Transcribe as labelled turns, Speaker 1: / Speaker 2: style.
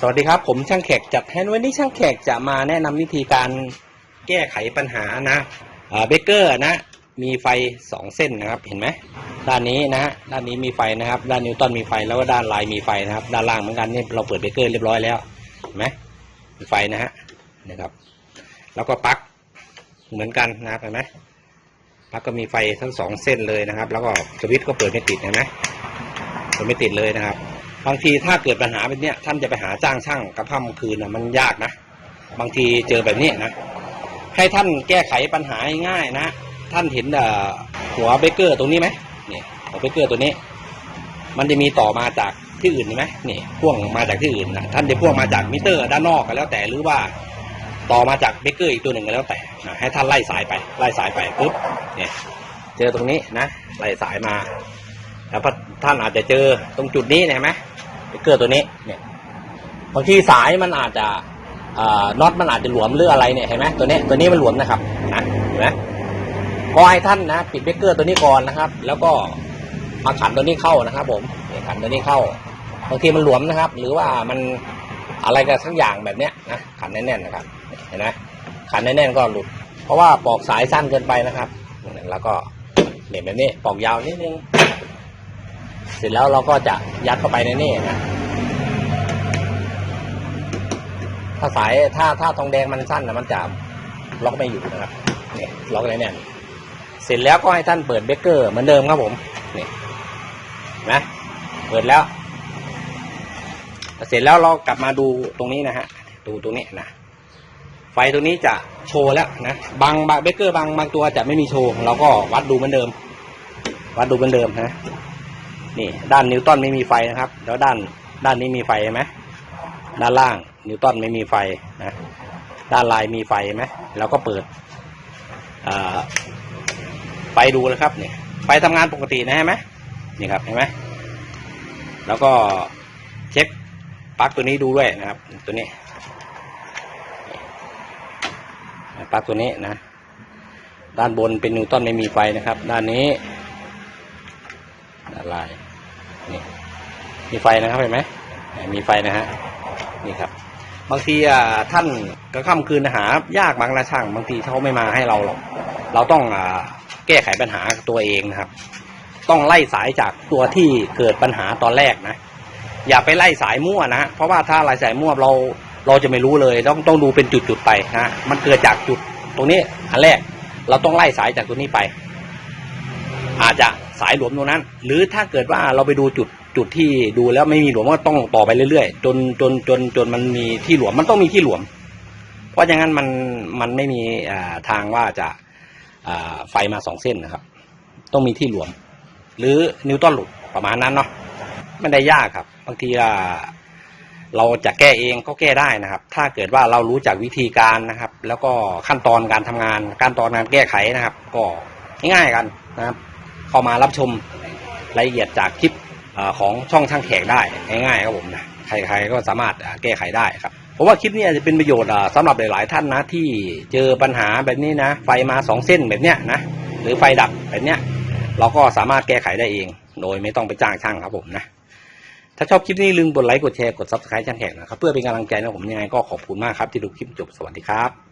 Speaker 1: สวัสดีครับ ผมช่างแขกจัดให้วันนี้ช่างแขกจะมาแนะนำวิธีการแก้ไขปัญหานะเบเกอร์นะ มีไฟสองเส้นนะครับ เห็นไหมด้านนี้นะฮะด้านนี้มีไฟนะครับ ด้านนิวตันมีไฟแล้วก็ด้านลายมีไฟนะครับ ด้านล่างเหมือนกันนี่เราเปิดเบเกอร์เรียบร้อยแล้วเห็นไหมมีไฟนะฮะนะครับ แล้วก็ปลั๊กเหมือนกันนะครับเห็นไหมปลั๊กก็มีไฟทั้งสองเส้นเลยนะครับ แล้วก็สวิตช์ก็เปิดไม่ติดเห็นไหมเปิดไม่ติดเลยนะครับ บางทีถ้าเกิดปัญหาแบบเนี้ยท่านจะไปหาจ้างช่างกระพ่ำคืนนะมันยากนะ บางทีเจอแบบนี้นะ ให้ท่านแก้ไขปัญหาง่ายนะ ท่านเห็นหัวเบเกอร์ตรงนี้ไหมนี่หัวเบเกอร์ตัวนี้ มันจะมีต่อมาจากที่อื่นเห็นไหมนี่พ่วงมาจากที่อื่นนะท่านจะพ่วงมาจากมิเตอร์ด้านนอกก็แล้วแต่หรือว่าต่อมาจากเบเกอร์อีกตัวหนึ่งก็แล้วแต่นะให้ท่านไล่สายไป ไล่สายไปปุ๊บเนี่ยเจอตรงนี้นะไล่สายมา แล้วพอท่านอาจจะเจอตรงจุดนี้เห็นไหมเบเกอร์ตัวนี้เนี่ยบางทีสายมันอาจจะน็อตมันอาจจะหลวมหรืออะไรเนี่ยเห็นไหมตัวนี้ตัวนี้มันหลวมนะครับนะเห็นไหมก็ให้ท่านนะปิดเบเกอร์ตัวนี้ก่อนนะครับ แล้วก็มาขันตัวนี้เข้านะครับ ผมขันตัวนี้เข้าบางทีมันหลวมนะครับ หรือว่ามันอะไรกันสักอย่างแบบเนี้ยนะขันแน่นๆนะครับ เห็นไหมขันแน่นๆก็หลุด เพราะว่าปอกสายสั้นเกินไปนะครับ แล้วก็เนี่ยแบบนี้ปอกยาวนิดนึง เสร็จแล้วเราก็จะยัดเข้าไปในนี่นะถ้าสายถ้าถ้าทองแดงมันสั้นนะมันจะล็อกไม่อยู่นะครับเนี่ยล็อกไว้แน่นเสร็จแล้วก็ให้ท่านเปิดเบรกเกอร์เหมือนเดิมครับผมเนี่ยนะเปิดแล้ว เสร็จแล้วเรากลับมาดูตรงนี้นะฮะดูตรงนี้นะไฟตัวนี้จะโชว์แล้วนะบางบางเบรกเกอร์บางบางตัวจะไม่มีโชว์เราก็วัดดูเหมือนเดิม วัดดูเหมือนเดิมนะ นี่ ด้านนิวตันไม่มีไฟนะครับ แล้วด้านด้านนี้มีไฟไหมด้านล่างนิวตันไม่มีไฟนะด้านลายมีไฟไหมแล้วก็เปิดไฟดูเลยครับเนี่ยไฟทำงานปกตินะเห็นไหมนี่ครับเห็นไหมแล้วก็เช็คปลั๊กตัวนี้ดูด้วยนะครับ ตัวนี้ปลั๊กตัวนี้นะ ด้านบนเป็นนิวตันไม่มีไฟนะครับ ด้านนี้ ลายนี่มีไฟนะครับเห็นไหมมีไฟนะฮะนี่ครับ บางทีอ่าท่านกระค่ำคืนหายากบางละช่าง บางทีเขาไม่มาให้เราหรอกเราต้องอ่าแก้ไขปัญหาตัวเองนะครับ ต้องไล่สายจากตัวที่เกิดปัญหาตอนแรกนะ อย่าไปไล่สายมั่วนะเพราะว่าถ้าไล่สายมั่วเราเราจะไม่รู้เลยต้องต้องดูเป็นจุดๆไปนะมันเกิดจากจุดตรงนี้อันแรกเราต้องไล่สายจากตัวนี้ไป อาจจะสายหลวมตรงนั้น หรือถ้าเกิดว่าเราไปดูจุดจุดที่ดูแล้วไม่มีหลวมก็ต้องต่อไปเรื่อยๆ จนจนจนจนมันมีที่หลวมมันต้องมีที่หลวม เพราะอย่างนั้นมันมันไม่มีทางว่าจะไฟมาสองเส้นนะครับ ต้องมีที่หลวม หรือนิวตันหลุดประมาณนั้นเนาะไม่ได้ยากครับ บางทีอ่าเราจะแก้เองก็แก้ได้นะครับ ถ้าเกิดว่าเรารู้จักวิธีการนะครับ แล้วก็ขั้นตอนการทำงานขั้นตอนการแก้ไขนะครับ ก็ง่ายๆกันนะครับ เข้ามารับชมรายละเอียดจากคลิปของช่องช่างแขกได้ง่ายๆครับผมนะใครๆก็สามารถแก้ไขได้ครับผมว่าคลิปนี้อาจจะเป็นประโยชน์อ่าสำหรับหลาย ๆ ท่านนะที่เจอปัญหาแบบนี้นะไฟมาสองเส้นแบบเนี้ยนะหรือไฟดับแบบเนี้ยเราก็สามารถแก้ไขได้เอง โดยไม่ต้องไปจ้างช่างครับผมนะถ้าชอบคลิปนี้ลืมกดไลค์กดแชร์กดซับสไครต์ช่างแขกนะครับเพื่อเป็นกำลังใจนะผมยังไงก็ขอบคุณมากครับที่ดูคลิปจบสวัสดีครับ